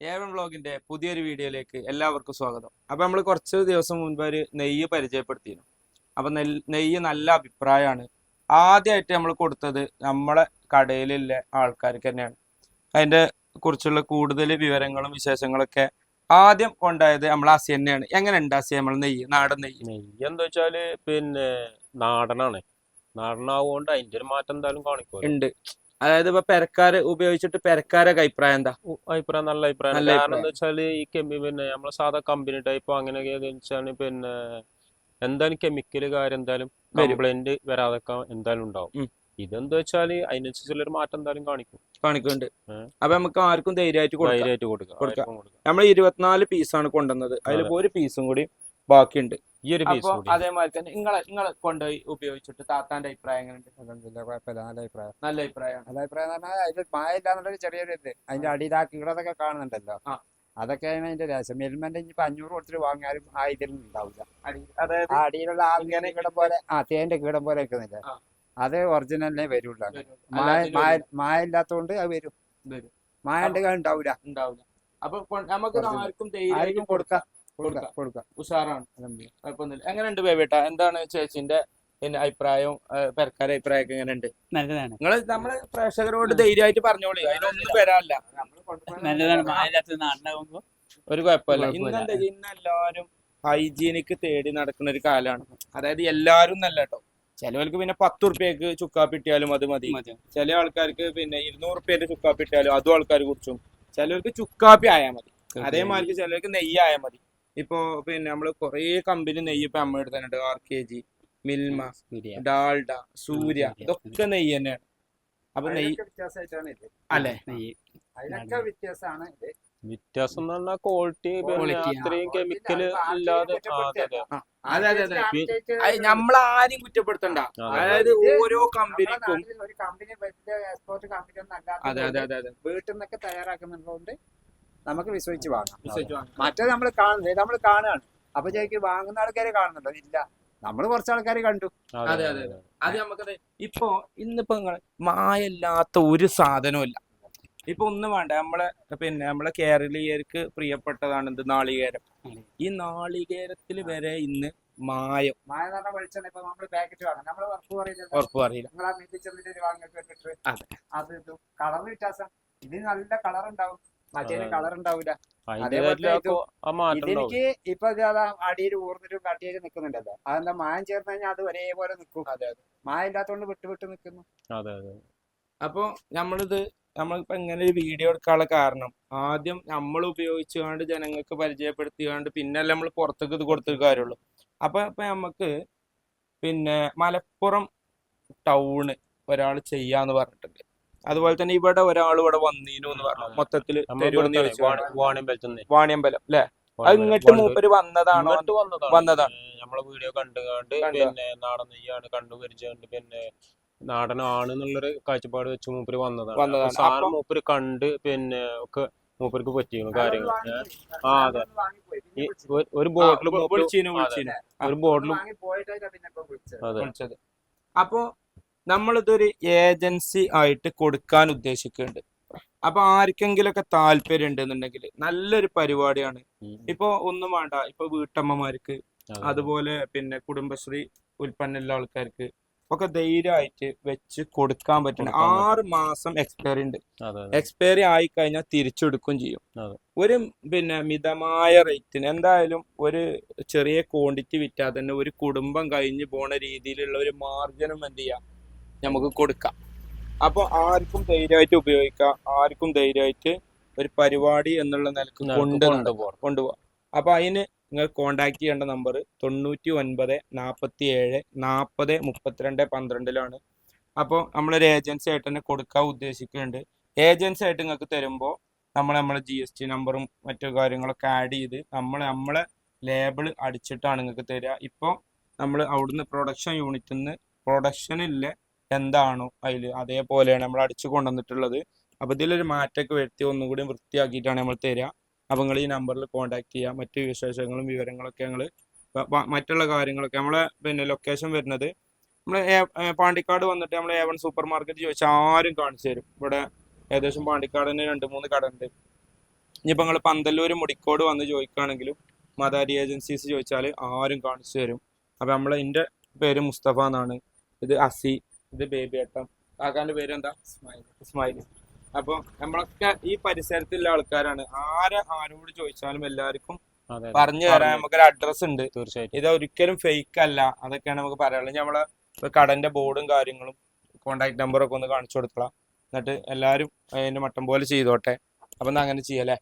ഏവൻ വ്ളോഗിന്റെ പുതിയൊരു വീഡിയോയിലേക്ക് എല്ലാവർക്കും സ്വാഗതം. അപ്പൊ നമ്മൾ കുറച്ച് ദിവസം മുൻപ് ഒരു നെയ്യ് പരിചയപ്പെടുത്തിയിരുന്നു. അപ്പൊ നെയ്യ് നല്ല അഭിപ്രായമാണ് ആദ്യമായിട്ട് നമ്മൾ കൊടുത്തത് നമ്മളെ കടയിലുള്ള ആൾക്കാർക്ക് തന്നെയാണ്. അതിന്റെ കുറിച്ചുള്ള കൂടുതൽ വിവരങ്ങളും വിശേഷങ്ങളൊക്കെ ആദ്യം കൊണ്ടായത് നമ്മൾ അസി തന്നെയാണ്. എങ്ങനെ ഉണ്ട് അസി നമ്മൾ നെയ്യ് നാടൻ നെയ്യ്? നെയ്യ് എന്താ വെച്ചാൽ പിന്നെ നാടനാണ്. നാടനാവുകൊണ്ട് അതിന്റെ ഒരു മാറ്റം എന്തായാലും കാണിക്കും ഉണ്ട്. അതായത് ഇപ്പൊ പെരക്കാര് ഉപയോഗിച്ചിട്ട് പെരക്കാരൊക്കെ അഭിപ്രായം എന്താ? അഭിപ്രായം നല്ല അഭിപ്രായം. കാരണം എന്താ വെച്ചാൽ ഈ കെമി പിന്നെ നമ്മളെ സാധാ കമ്പനി ടൈപ്പ് അങ്ങനെയൊക്കെ പിന്നെ എന്തായാലും കെമിക്കൽ കാര്യം എന്തായാലും. കംപ്ലൈന്റ് വരാതെ എന്തായാലും ഉണ്ടാവും. ഇതെന്താ വെച്ചാൽ അതിനനുസരിച്ചുള്ള ഒരു മാറ്റം എന്തായാലും കാണിക്കും. കാണിക്കുന്നുണ്ട്. അപ്പൊ നമുക്ക് ആർക്കും ധൈര്യമായിട്ട് ധൈര്യമായിട്ട് കൊടുക്കാം. നമ്മൾ ഇരുപത്തിനാല് പീസാണ് കൊണ്ടുവന്നത്. അതിലിപ്പോ ഒരു പീസും കൂടി ബാക്കിയുണ്ട്. ഈ ഒരു പീസ് അതേമാതിരി തന്നെ നിങ്ങളെ നിങ്ങളെ കൊണ്ടുപോയി ഉപയോഗിച്ചിട്ട് താത്താന്റെ അഭിപ്രായം എങ്ങനെയുണ്ട്? അതൊന്നുമില്ല കുഴപ്പമില്ല. നല്ല അഭിപ്രായം. നല്ല അഭിപ്രായമാണ്. നല്ല അഭിപ്രായം എന്ന് പറഞ്ഞാൽ അതിൽ മായ ഇല്ലാന്നുള്ളൊരു ചെറിയൊരു ഇത്. അതിന്റെ അടിയിലാ കീടതൊക്കെ കാണുന്നുണ്ടല്ലോ. അതൊക്കെ അതൊക്കെയാണ് അതിന്റെ രസം മെൽമെന്റ് ഇനിയിപ്പോ അഞ്ഞൂറ് കൊടുത്തിട്ട് വാങ്ങിയാലും ആ ഇതിൽ ഉണ്ടാവില്ല. അതായത് ആ അടിയിലുള്ള ആൾക്കാരെ കീടം പോലെ ആ തേന്റെ കീടം പോലെ നിൽക്കുന്നില്ല. അത് ഒറിജിനലിനെ വരുള്ളൂ. മായ മായ മായ ഇല്ലാത്തതുകൊണ്ട് അത് വരും. വരും. മായ ഉണ്ടാവില്ല ഉണ്ടാവില്ല അപ്പൊ നമുക്ക് ആർക്കും കൊടുക്കാം കൊടുക്കാം. കൊടുക്കാം ഉഷാറാണ്. കുഴപ്പമൊന്നുമില്ല. എങ്ങനെയുണ്ട് ബേബേട്ട എന്താണ് ചേച്ചിന്റെ പിന്നെ അഭിപ്രായവും പെരക്കാരെ അഭിപ്രായമൊക്കെ എങ്ങനെയുണ്ട് നല്ലതാണ്. നിങ്ങൾ നമ്മൾ പ്രേക്ഷകരോട് ധൈര്യമായിട്ട് പറഞ്ഞോളി. അതിനൊന്നും വരാനില്ല. നല്ലതാണ്. മായില്ലാത്ത നാടിനാകുമ്പോ ഒരു കുഴപ്പമില്ല. കുഴപ്പമില്ല. ഇന്ന് എന്താ ഇന്ന് എല്ലാവരും ഹൈജീനിക്ക് തേടി നടക്കുന്ന ഒരു കാലമാണ്. അതായത് എല്ലാവരും നല്ല കേട്ടോ. ചിലവർക്ക് പിന്നെ പത്ത് ഉറുപ്പ്യക്ക് ചുക്കാപ്പിട്ടിയാലും അത് മതി. ചില ആൾക്കാർക്ക് പിന്നെ ഇരുന്നൂറ് ഉറുപ്പ്യന്റെ ചുക്കാപ്പിട്ടിയാലും അതും ആൾക്കാർ കുറിച്ചും ചിലവർക്ക് ചുക്കാപ്പി ആയാൽ മതി. അതേമാതിരി ചിലവർക്ക് നെയ്യ് ആയാൽ മതി. ഇപ്പോ പിന്നെ നമ്മൾ കുറേ കമ്പനി നെയ്യ് ഇപ്പൊ നമ്മൾ എടുത്തിട്ടുണ്ട് R K G Milma Dalda Dalda Surya. ഇതൊക്കെ നെയ്യ് തന്നെയാണ്. അപ്പൊ നെയ്യ് അല്ലെ? വ്യത്യാസമാണ് ഇത്. വ്യത്യാസം എന്ന് പറഞ്ഞാൽ ക്വാളിറ്റി അത്രയും കെമിക്കൽ ഇല്ല. അത് അതെ, അതെ. അത് നമ്മളാരും കുറ്റപ്പെടുത്തണ്ട. അതായത് ഓരോ കമ്പനിക്കും അതെ അതെ അതെ അതെ. വീട്ടിൽ നിന്നൊക്കെ തയ്യാറാക്കുന്നുള്ളതുകൊണ്ട് നമുക്ക് വിശ്വസിച്ച് വാങ്ങാം. മറ്റേ നമ്മൾ കാണുന്നത് നമ്മൾ കാണുകയാണ്. അപ്പൊ ചോദിക്കും വാങ്ങുന്ന ആൾക്കാരെ കാണുന്നുണ്ടോ? ഇല്ല. നമ്മൾ കുറച്ച് ആൾക്കാരെ കണ്ടു. അതെ, അതെ, അത് നമുക്കത് ഇപ്പൊ ഇന്നിപ്പോ നിങ്ങൾ മായല്ലാത്ത ഒരു സാധനവും ഇല്ല ഇപ്പൊ ഒന്നും വേണ്ട. നമ്മളെ പിന്നെ നമ്മളെ കേരളീയർക്ക് പ്രിയപ്പെട്ടതാണ് എന്ത് നാളികേരം. ഈ നാളികേരത്തിൽ വരെ ഇന്ന് മായം. മായ എന്ന് വെളിച്ചെണ്ണ. ഇപ്പൊ നമ്മൾ പാക്കറ്റ് വാങ്ങാം. നമ്മൾ ഉറപ്പ് പറയില്ല? ഉറപ്പ് അറിയില്ല നിങ്ങൾ ആ. അത്. കളർ വ്യത്യാസം. ഇതിന് നല്ല കളർ ഉണ്ടാവും അതെ. കളർ ഉണ്ടാവില്ല മാറ്റം ഇതെനിക്ക് ഇപ്പൊ അടിയിൽ ഊർന്നിട്ട് കട്ടിയിൽ നിൽക്കുന്നുണ്ടല്ലോ അതെന്താ മായം ചേർന്ന് കഴിഞ്ഞാൽ അത് ഒരേപോലെ നിൽക്കും അതെ അതെ. മായ ഇല്ലാത്തതുകൊണ്ട് വിട്ട് വിട്ട് നിൽക്കുന്നു അതെ അതെ. അപ്പൊ നമ്മളിത് നമ്മളിപ്പോ ഇങ്ങനെ ഒരു വീഡിയോ എടുക്കാനുള്ള കാരണം ആദ്യം നമ്മൾ ഉപയോഗിച്ചുകൊണ്ട് ജനങ്ങൾക്ക് പരിചയപ്പെടുത്തിയാണ്ട് പിന്നല്ല നമ്മൾ പുറത്തേക്ക് ഇത് കൊടുത്തൊരു കാര്യമുള്ളൂ. അപ്പൊ ഇപ്പൊ നമുക്ക് പിന്നെ മലപ്പുറം ടൗണ് ഒരാൾ ചെയ്യാന്ന് പറഞ്ഞിട്ടുണ്ട് അതുപോലെ തന്നെ ഇവിടെ ഒരാൾ ഇവിടെ വന്നീനു എന്ന് പറഞ്ഞു. മൊത്തത്തിൽ വാണിയമ്പലം അല്ലെ? അത് ഇങ്ങോട്ട് മൂപ്പര് വന്നതാണോ? വന്നതാണ്. നമ്മളെ വീഡിയോ കണ്ടു കണ്ട് പിന്നെ നാടൻ നെയ്യാണ് കണ്ടു പരിചയമുണ്ട്. പിന്നെ നാടനാണ് എന്നുള്ളൊരു കാഴ്ചപ്പാട് വെച്ച് മൂപ്പര് വന്നതാണ്. സാധനം മൂപ്പര് കണ്ട് പിന്നെ ഒക്കെ മൂപ്പർക്ക് പറ്റിയിരുന്നു കാര്യങ്ങൾ. ആ, അതെ. ഒരു- ബോട്ടിൽ ഒരു ബോട്ടിൽ അതെ അപ്പോ നമ്മളിതൊരു ഏജൻസി ആയിട്ട് കൊടുക്കാൻ ഉദ്ദേശിക്കുന്നുണ്ട്. അപ്പൊ ആർക്കെങ്കിലൊക്കെ താല്പര്യം ഉണ്ടെന്നുണ്ടെങ്കിൽ നല്ലൊരു പരിപാടിയാണ്. ഇപ്പൊ ഒന്നും വേണ്ട. ഇപ്പൊ വീട്ടമ്മമാർക്ക് അതുപോലെ പിന്നെ കുടുംബശ്രീ ഉൽപ്പന്നമുള്ള ആൾക്കാർക്ക് ഒക്കെ ധൈര്യമായിട്ട് വെച്ച് കൊടുക്കാൻ പറ്റുന്ന ആറ് മാസം എക്സ്പയറി ഉണ്ട്. എക്സ്പയറി ആയി കഴിഞ്ഞാൽ തിരിച്ചെടുക്കും ചെയ്യും. ഒരു പിന്നെ മിതമായ റേറ്റിന് എന്തായാലും ഒരു ചെറിയ ക്വാണ്ടിറ്റി വിറ്റാൽ തന്നെ ഒരു കുടുംബം കഴിഞ്ഞു പോണ രീതിയിലുള്ള ഒരു മാർജിനും എന്ത് ചെയ്യാം? നമുക്ക് കൊടുക്കാം. അപ്പോൾ ആർക്കും ധൈര്യമായിട്ട് ഉപയോഗിക്കാം. ആർക്കും ധൈര്യമായിട്ട് ഒരു പരിപാടി എന്നുള്ള നിലയ്ക്ക് കൊണ്ട്. കൊണ്ടുപോകാം കൊണ്ടുപോകാം. അപ്പൊ അതിന് നിങ്ങൾ കോണ്ടാക്ട് ചെയ്യേണ്ട നമ്പർ തൊണ്ണൂറ്റി ഒൻപത് നാൽപ്പത്തി ഏഴ് നാൽപ്പത് മുപ്പത്തിരണ്ട് പന്ത്രണ്ടിലാണ്. അപ്പോൾ നമ്മളൊരു ഏജൻസി ആയിട്ട് തന്നെ കൊടുക്കാൻ ഉദ്ദേശിക്കുന്നുണ്ട്. ഏജൻസി ആയിട്ട് നിങ്ങൾക്ക് തരുമ്പോൾ നമ്മൾ നമ്മളെ ജി എസ് ടി നമ്പറും മറ്റു കാര്യങ്ങളൊക്കെ ആഡ് ചെയ്ത് നമ്മൾ നമ്മളെ ലേബിൾ അടിച്ചിട്ടാണ് നിങ്ങൾക്ക് തരിക ഇപ്പോൾ നമ്മൾ അവിടുന്ന് പ്രൊഡക്ഷൻ യൂണിറ്റിൽ നിന്ന് പ്രൊഡക്ഷനില്ല എന്താണോ അതിൽ അതേപോലെയാണ് നമ്മൾ അടിച്ചു കൊണ്ടുവന്നിട്ടുള്ളത്. അപ്പോൾ ഇതിലൊരു മാറ്റമൊക്കെ വരുത്തി ഒന്നുകൂടി വൃത്തിയാക്കിയിട്ടാണ് നമ്മൾ തരിക അപ്പോൾ നിങ്ങൾ ഈ നമ്പറിൽ കോൺടാക്ട് ചെയ്യുക മറ്റു വിശേഷങ്ങളും വിവരങ്ങളൊക്കെ ഞങ്ങൾ മറ്റുള്ള കാര്യങ്ങളൊക്കെ. നമ്മളെ പിന്നെ ലൊക്കേഷൻ വരുന്നത് നമ്മൾ പാണ്ടിക്കാട് വന്നിട്ട് നമ്മൾ ഏവൺ സൂപ്പർ മാർക്കറ്റ് ചോദിച്ചാൽ ആരും കാണിച്ചു തരും. ഇവിടെ ഏകദേശം പാണ്ടിക്കാട് തന്നെ രണ്ട് മൂന്ന് കട ഉണ്ട് ഇനിയിപ്പോൾ നിങ്ങൾ പന്തല്ലൂർ മുടിക്കോട് വന്ന് ചോദിക്കുകയാണെങ്കിലും മദാരി ഏജൻസീസ് ചോദിച്ചാൽ ആരും കാണിച്ചു തരും. അപ്പോൾ നമ്മൾ എന്റെ പേര് മുസ്തഫ എന്നാണ്. ഇത് അസി. ഇത് ബേബി കാക്കാന്റെ പേര് എന്താ ഇസ്മായിൽ. സ്മൈൽ അപ്പോൾ നമ്മളൊക്കെ ഈ പരിസരത്തുള്ള ആൾക്കാരാണ്. ആരെ ആരോട് ചോദിച്ചാലും എല്ലാവർക്കും. പറഞ്ഞു തരാൻ. നമുക്കൊരു അഡ്രസ് ഉണ്ട്. തീർച്ചയായിട്ടും. ഇത് ഒരിക്കലും ഫേക്ക് അല്ല. അതൊക്കെയാണ് നമുക്ക് പറയാനുള്ളത്. നമ്മളെ കടന്റെ ബോർഡും കാര്യങ്ങളും കോണ്ടാക്ട് നമ്പറൊക്കെ ഒന്ന് കാണിച്ചു കൊടുക്കണം എന്നിട്ട് എല്ലാവരും അതിന്റെ മട്ടം പോലെ ചെയ്തോട്ടെ. അപ്പൊ അങ്ങനെ ചെയ്യല്ലേ